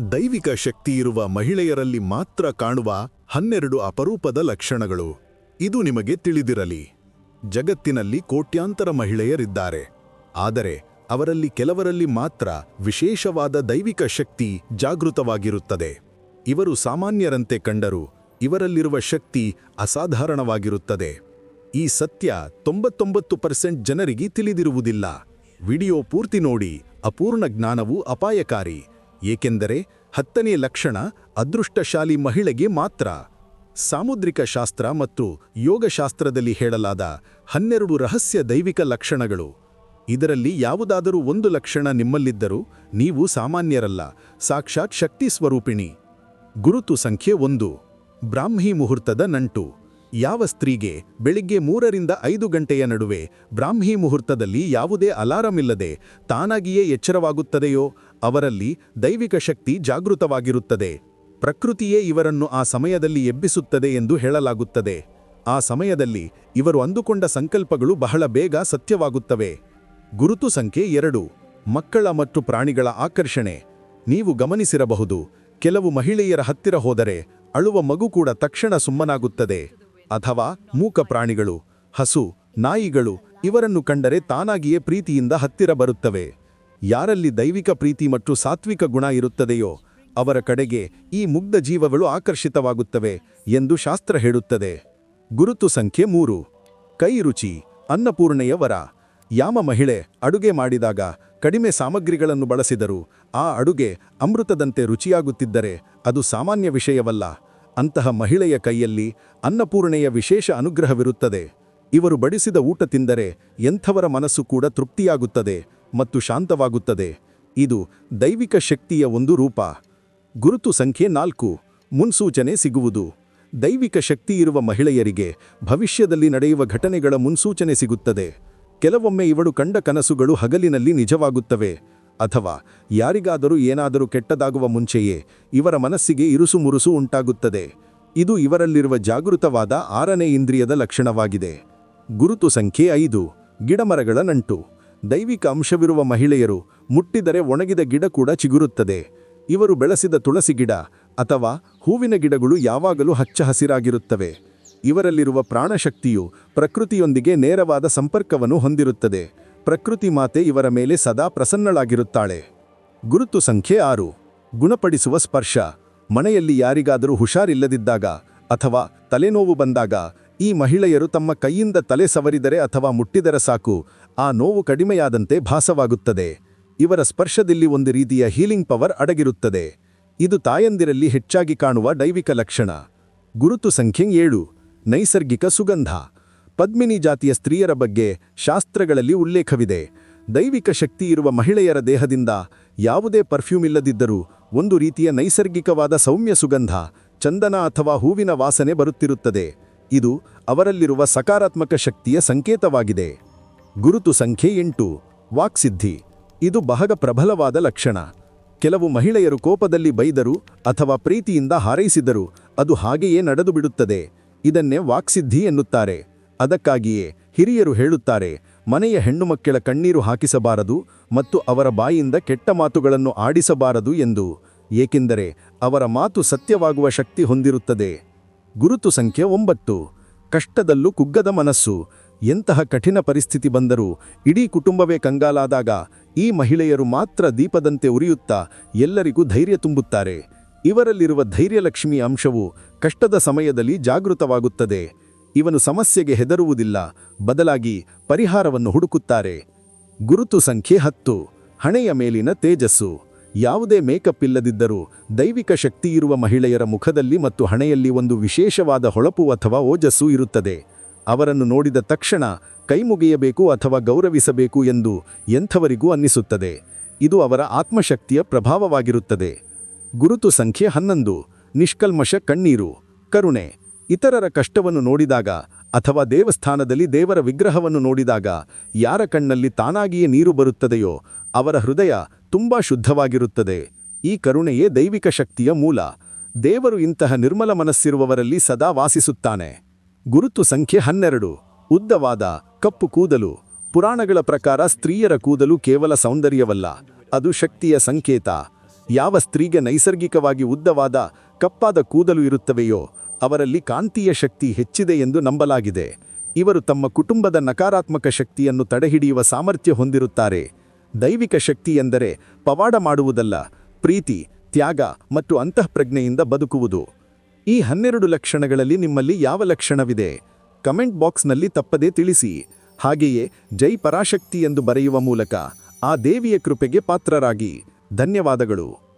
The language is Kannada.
ದೈವಿಕ ಇರುವ ಮಹಿಳೆಯರಲ್ಲಿ ಮಾತ್ರ ಕಾಣುವ ಹನ್ನೆರಡು ಅಪರೂಪದ ಲಕ್ಷಣಗಳು. ಇದು ನಿಮಗೆ ತಿಳಿದಿರಲಿ. ಜಗತ್ತಿನಲ್ಲಿ ಕೋಟ್ಯಾಂತರ ಮಹಿಳೆಯರಿದ್ದಾರೆ. ಆದರೆ ಅವರಲ್ಲಿ ಕೆಲವರಲ್ಲಿ ಮಾತ್ರ ವಿಶೇಷವಾದ ದೈವಿಕ ಶಕ್ತಿ ಜಾಗೃತವಾಗಿರುತ್ತದೆ. ಇವರು ಸಾಮಾನ್ಯರಂತೆ ಕಂಡರೂ ಇವರಲ್ಲಿರುವ ಶಕ್ತಿ ಅಸಾಧಾರಣವಾಗಿರುತ್ತದೆ. ಈ ಸತ್ಯ ತೊಂಬತ್ತೊಂಬತ್ತು ಪರ್ಸೆಂಟ್ ಜನರಿಗೆ ತಿಳಿದಿರುವುದಿಲ್ಲ. ವಿಡಿಯೋ ಪೂರ್ತಿ ನೋಡಿ, ಅಪೂರ್ಣ ಜ್ಞಾನವು ಅಪಾಯಕಾರಿ. ಏಕೆಂದರೆ ಹತ್ತನೇ ಲಕ್ಷಣ ಅದೃಷ್ಟಶಾಲಿ ಮಹಿಳೆಗೆ ಮಾತ್ರ. ಸಾಮುದ್ರಿಕ ಶಾಸ್ತ್ರ ಮತ್ತು ಯೋಗಶಾಸ್ತ್ರದಲ್ಲಿ ಹೇಳಲಾದ ಹನ್ನೆರಡು ರಹಸ್ಯ ದೈವಿಕ ಲಕ್ಷಣಗಳು. ಇದರಲ್ಲಿ ಯಾವುದಾದರೂ ಒಂದು ಲಕ್ಷಣ ನಿಮ್ಮಲ್ಲಿದ್ದರೂ ನೀವು ಸಾಮಾನ್ಯರಲ್ಲ, ಸಾಕ್ಷಾತ್ ಶಕ್ತಿ ಸ್ವರೂಪಿಣಿ. ಗುರುತು ಸಂಖ್ಯೆ ಒಂದು. ಬ್ರಾಹ್ಮಿ ಮುಹೂರ್ತದ ನಂಟು. ಯಾವ ಸ್ತ್ರೀಗೆ ಬೆಳಿಗ್ಗೆ ಮೂರರಿಂದ ಐದು ಗಂಟೆಯ ನಡುವೆ ಬ್ರಾಹ್ಮಿ ಮುಹೂರ್ತದಲ್ಲಿ ಯಾವುದೇ ಅಲಾರಂ ಇಲ್ಲದೆ ತಾನಾಗಿಯೇ ಎಚ್ಚರವಾಗುತ್ತದೆಯೋ, ಅವರಲ್ಲಿ ದೈವಿಕ ಶಕ್ತಿ ಜಾಗೃತವಾಗಿರುತ್ತದೆ. ಪ್ರಕೃತಿಯೇ ಇವರನ್ನು ಆ ಸಮಯದಲ್ಲಿ ಎಬ್ಬಿಸುತ್ತದೆ ಎಂದು ಹೇಳಲಾಗುತ್ತದೆ. ಆ ಸಮಯದಲ್ಲಿ ಇವರು ಅಂದುಕೊಂಡ ಸಂಕಲ್ಪಗಳು ಬಹಳ ಬೇಗ ಸತ್ಯವಾಗುತ್ತವೆ. ಗುರುತು ಸಂಖ್ಯೆ ಎರಡು. ಮಕ್ಕಳ ಮತ್ತು ಪ್ರಾಣಿಗಳ ಆಕರ್ಷಣೆ. ನೀವು ಗಮನಿಸಿರಬಹುದು, ಕೆಲವು ಮಹಿಳೆಯರ ಹತ್ತಿರ ಹೋದರೆ ಅಳುವ ಮಗು ಕೂಡ ತಕ್ಷಣ ಸುಮ್ಮನಾಗುತ್ತದೆ. ಅಥವಾ ಮೂಕ ಪ್ರಾಣಿಗಳು ಹಸು, ನಾಯಿಗಳು ಇವರನ್ನು ಕಂಡರೆ ತಾನಾಗಿಯೇ ಪ್ರೀತಿಯಿಂದ ಹತ್ತಿರ ಬರುತ್ತವೆ. ಯಾರಲ್ಲಿ ದೈವಿಕ ಪ್ರೀತಿ ಮತ್ತು ಸಾತ್ವಿಕ ಗುಣ ಇರುತ್ತದೆಯೋ, ಅವರ ಕಡೆಗೆ ಈ ಮುಗ್ಧ ಜೀವಗಳು ಆಕರ್ಷಿತವಾಗುತ್ತವೆ ಎಂದು ಶಾಸ್ತ್ರ ಹೇಳುತ್ತದೆ. ಗುರುತು ಸಂಖ್ಯೆ ಮೂರು. ಕೈ ರುಚಿ, ಅನ್ನಪೂರ್ಣೆಯ ವರ. ಯಾಮ ಮಹಿಳೆ ಅಡುಗೆ ಮಾಡಿದಾಗ ಕಡಿಮೆ ಸಾಮಗ್ರಿಗಳನ್ನು ಬಳಸಿದರು ಆ ಅಡುಗೆ ಅಮೃತದಂತೆ ರುಚಿಯಾಗುತ್ತಿದ್ದರೆ ಅದು ಸಾಮಾನ್ಯ ವಿಷಯವಲ್ಲ. ಅಂತಹ ಮಹಿಳೆಯ ಕೈಯಲ್ಲಿ ಅನ್ನಪೂರ್ಣೆಯ ವಿಶೇಷ ಅನುಗ್ರಹವಿರುತ್ತದೆ. ಇವರು ಬಡಿಸಿದ ಊಟ ತಿಂದರೆ ಎಂಥವರ ಮನಸ್ಸು ಕೂಡ ತೃಪ್ತಿಯಾಗುತ್ತದೆ ಮತ್ತು ಶಾಂತವಾಗುತ್ತದೆ. ಇದು ದೈವಿಕ ಶಕ್ತಿಯ ಒಂದು ರೂಪ. ಗುರುತು ಸಂಖ್ಯೆ ನಾಲ್ಕು. ಮುನ್ಸೂಚನೆ ಸಿಗುವುದು. ದೈವಿಕ ಶಕ್ತಿಯಿರುವ ಮಹಿಳೆಯರಿಗೆ ಭವಿಷ್ಯದಲ್ಲಿ ನಡೆಯುವ ಘಟನೆಗಳ ಮುನ್ಸೂಚನೆ ಸಿಗುತ್ತದೆ. ಕೆಲವೊಮ್ಮೆ ಇವಳು ಕಂಡ ಕನಸುಗಳು ಹಗಲಿನಲ್ಲಿ ನಿಜವಾಗುತ್ತವೆ. ಅಥವಾ ಯಾರಿಗಾದರೂ ಏನಾದರೂ ಕೆಟ್ಟದಾಗುವ ಮುಂಚೆಯೇ ಇವರ ಮನಸ್ಸಿಗೆ ಇರುಸು ಮುರುಸು ಉಂಟಾಗುತ್ತದೆ. ಇದು ಇವರಲ್ಲಿರುವ ಜಾಗೃತವಾದ ಆರನೇ ಇಂದ್ರಿಯದ ಲಕ್ಷಣವಾಗಿದೆ. ಗುರುತು ಸಂಖ್ಯೆ ಐದು, ಗಿಡಮರಗಳ ನಂಟು. ದೈವಿಕ ಅಂಶವಿರುವ ಮಹಿಳೆಯರು ಮುಟ್ಟಿದರೆ ಒಣಗಿದ ಗಿಡ ಕೂಡ ಚಿಗುರುತ್ತದೆ. ಇವರು ಬೆಳೆಸಿದ ತುಳಸಿ ಗಿಡ ಅಥವಾ ಹೂವಿನ ಗಿಡಗಳು ಯಾವಾಗಲೂ ಹಚ್ಚ ಹಸಿರಾಗಿರುತ್ತವೆ. ಇವರಲ್ಲಿರುವ ಪ್ರಾಣಶಕ್ತಿಯು ಪ್ರಕೃತಿಯೊಂದಿಗೆ ನೇರವಾದ ಸಂಪರ್ಕವನ್ನು ಹೊಂದಿರುತ್ತದೆ. ಪ್ರಕೃತಿ ಮಾತೆ ಇವರ ಮೇಲೆ ಸದಾ ಪ್ರಸನ್ನಳಾಗಿರುತ್ತಾಳೆ. ಗುರುತು ಸಂಖ್ಯೆ ಆರು. ಗುಣಪಡಿಸುವ ಸ್ಪರ್ಶ. ಮನೆಯಲ್ಲಿ ಯಾರಿಗಾದರೂ ಹುಷಾರಿಲ್ಲದಿದ್ದಾಗ ಅಥವಾ ತಲೆನೋವು ಬಂದಾಗ ಈ ಮಹಿಳೆಯರು ತಮ್ಮ ಕೈಯಿಂದ ತಲೆ ಸವರಿದರೆ ಅಥವಾ ಮುಟ್ಟಿದರೆ ಸಾಕು. ಆ ನೋವು ಕಡಿಮೆಯಾದಂತೆ ಭಾಸವಾಗುತ್ತದೆ. ಇವರ ಸ್ಪರ್ಶದಲ್ಲಿ ಒಂದು ರೀತಿಯ ಹೀಲಿಂಗ್ ಪವರ್ ಅಡಗಿರುತ್ತದೆ. ಇದು ತಾಯಂದಿರಲ್ಲಿ ಹೆಚ್ಚಾಗಿ ಕಾಣುವ ದೈವಿಕ ಲಕ್ಷಣ. ಗುರುತು ಸಂಖ್ಯೆ ಏಳು. ನೈಸರ್ಗಿಕ ಸುಗಂಧ. ಪದ್ಮಿನಿ ಜಾತಿಯ ಸ್ತ್ರೀಯರ ಬಗ್ಗೆ ಶಾಸ್ತ್ರಗಳಲ್ಲಿ ಉಲ್ಲೇಖವಿದೆ. ದೈವಿಕ ಶಕ್ತಿ ಇರುವ ಮಹಿಳೆಯರ ದೇಹದಿಂದ ಯಾವುದೇ ಪರ್ಫ್ಯೂಮ್ ಇಲ್ಲದಿದ್ದರೂ ಒಂದು ರೀತಿಯ ನೈಸರ್ಗಿಕವಾದ ಸೌಮ್ಯ ಸುಗಂಧ, ಚಂದನ ಅಥವಾ ಹೂವಿನ ವಾಸನೆ ಬರುತ್ತಿರುತ್ತದೆ. ಇದು ಅವರಲ್ಲಿರುವ ಸಕಾರಾತ್ಮಕ ಶಕ್ತಿಯ ಸಂಕೇತವಾಗಿದೆ. ಗುರುತು ಸಂಖ್ಯೆ ಎಂಟು ವಾಕ್ಸಿದ್ಧಿ ಇದು ಬಹಳ ಪ್ರಬಲವಾದ ಲಕ್ಷಣ. ಕೆಲವು ಮಹಿಳೆಯರು ಕೋಪದಲ್ಲಿ ಬೈದರು ಅಥವಾ ಪ್ರೀತಿಯಿಂದ ಹಾರೈಸಿದರು, ಅದು ಹಾಗೆಯೇ ನಡೆದು ಬಿಡುತ್ತದೆ ಇದನ್ನೇ ವಾಕ್ಸಿದ್ಧಿ ಎನ್ನುತ್ತಾರೆ. ಅದಕ್ಕಾಗಿಯೇ ಹಿರಿಯರು ಹೇಳುತ್ತಾರೆ, ಮನೆಯ ಹೆಣ್ಣುಮಕ್ಕಳ ಕಣ್ಣೀರು ಹಾಕಿಸಬಾರದು ಮತ್ತು ಅವರ ಬಾಯಿಯಿಂದ ಕೆಟ್ಟ ಮಾತುಗಳನ್ನು ಆಡಿಸಬಾರದು ಎಂದು, ಏಕೆಂದರೆ ಅವರ ಮಾತು ಸತ್ಯವಾಗುವ ಶಕ್ತಿ ಹೊಂದಿರುತ್ತದೆ. ಗುರುತು ಸಂಖ್ಯೆ ಒಂಬತ್ತು. ಕಷ್ಟದಲ್ಲೂ ಕುಗ್ಗದ ಮನಸ್ಸು. ಎಂತಹ ಕಠಿಣ ಪರಿಸ್ಥಿತಿ ಬಂದರೂ ಇಡೀ ಕುಟುಂಬವೇ ಕಂಗಾಲಾದಾಗ ಈ ಮಹಿಳೆಯರು ಮಾತ್ರ ದೀಪದಂತೆ ಉರಿಯುತ್ತಾ ಎಲ್ಲರಿಗೂ ಧೈರ್ಯ ತುಂಬುತ್ತಾರೆ. ಇವರಲ್ಲಿರುವ ಧೈರ್ಯಲಕ್ಷ್ಮಿ ಅಂಶವು ಕಷ್ಟದ ಸಮಯದಲ್ಲಿ ಜಾಗೃತವಾಗುತ್ತದೆ. ಇವನು ಸಮಸ್ಯೆಗೆ ಹೆದರುವುದಿಲ್ಲ, ಬದಲಾಗಿ ಪರಿಹಾರವನ್ನು ಹುಡುಕುತ್ತಾರೆ. ಗುರುತು ಸಂಖ್ಯೆ ಹತ್ತು, ಹಣೆಯ ಮೇಲಿನ ತೇಜಸ್ಸು. ಯಾವುದೇ ಮೇಕಪ್ ಇಲ್ಲದಿದ್ದರೂ ದೈವಿಕ ಶಕ್ತಿಯಿರುವ ಮಹಿಳೆಯರ ಮುಖದಲ್ಲಿ ಮತ್ತು ಹಣೆಯಲ್ಲಿ ಒಂದು ವಿಶೇಷವಾದ ಹೊಳಪು ಅಥವಾ ಓಜಸ್ಸು ಇರುತ್ತದೆ. ಅವರನ್ನು ನೋಡಿದ ತಕ್ಷಣ ಕೈಮುಗಿಯಬೇಕು ಅಥವಾ ಗೌರವಿಸಬೇಕು ಎಂದು ಎಂಥವರಿಗೂ ಅನ್ನಿಸುತ್ತದೆ. ಇದು ಅವರ ಆತ್ಮಶಕ್ತಿಯ ಪ್ರಭಾವವಾಗಿರುತ್ತದೆ. ಗುರುತು ಸಂಖ್ಯೆ ಹನ್ನೊಂದು, ನಿಷ್ಕಲ್ಮಶ ಕಣ್ಣೀರು, ಕರುಣೆ. ಇತರರ ಕಷ್ಟವನ್ನು ನೋಡಿದಾಗ ಅಥವಾ ದೇವಸ್ಥಾನದಲ್ಲಿ ದೇವರ ವಿಗ್ರಹವನ್ನು ನೋಡಿದಾಗ ಯಾರ ಕಣ್ಣಲ್ಲಿ ತಾನಾಗಿಯೇ ನೀರು ಬರುತ್ತದೆಯೋ ಅವರ ಹೃದಯ ತುಂಬಾ ಶುದ್ಧವಾಗಿರುತ್ತದೆ. ಈ ಕರುಣೆಯೇ ದೈವಿಕ ಶಕ್ತಿಯ ಮೂಲ. ದೇವರು ಇಂತಹ ನಿರ್ಮಲ ಮನಸ್ಸಿರುವವರಲ್ಲಿ ಸದಾ ವಾಸಿಸುತ್ತಾನೆ. ಗುರುತು ಸಂಖ್ಯೆ ಹನ್ನೆರಡು. ಉದ್ದವಾದ ಕಪ್ಪು ಕೂದಲು. ಪುರಾಣಗಳ ಪ್ರಕಾರ ಸ್ತ್ರೀಯರ ಕೂದಲು ಕೇವಲ ಸೌಂದರ್ಯವಲ್ಲ. ಅದು ಶಕ್ತಿಯ ಸಂಕೇತ. ಯಾವ ಸ್ತ್ರೀಗೆ ನೈಸರ್ಗಿಕವಾಗಿ ಉದ್ದವಾದ ಕಪ್ಪಾದ ಕೂದಲು ಇರುತ್ತವೆಯೋ ಅವರಲ್ಲಿ ಕಾಂತೀಯ ಶಕ್ತಿ ಹೆಚ್ಚಿದೆ ಎಂದು ನಂಬಲಾಗಿದೆ. ಇವರು ತಮ್ಮ ಕುಟುಂಬದ ನಕಾರಾತ್ಮಕ ಶಕ್ತಿಯನ್ನು ತಡೆಹಿಡಿಯುವ ಸಾಮರ್ಥ್ಯ ಹೊಂದಿರುತ್ತಾರೆ. ದೈವಿಕ ಶಕ್ತಿ ಎಂದರೆ ಪವಾಡ ಮಾಡುವುದಲ್ಲ, ಪ್ರೀತಿ, ತ್ಯಾಗ ಮತ್ತು ಅಂತಃಪ್ರಜ್ಞೆಯಿಂದ ಬದುಕುವುದು. ಈ ಹನ್ನೆರಡು ಲಕ್ಷಣಗಳಲ್ಲಿ ನಿಮ್ಮಲ್ಲಿ ಯಾವ ಲಕ್ಷಣವಿದೆ? ಕಮೆಂಟ್ ಬಾಕ್ಸ್ನಲ್ಲಿ ತಪ್ಪದೇ ತಿಳಿಸಿ. ಹಾಗೆಯೇ ಜೈ ಪರಾಶಕ್ತಿ ಎಂದು ಬರೆಯುವ ಮೂಲಕ ಆ ದೇವಿಯ ಕೃಪೆಗೆ ಪಾತ್ರರಾಗಿ. ಧನ್ಯವಾದಗಳು.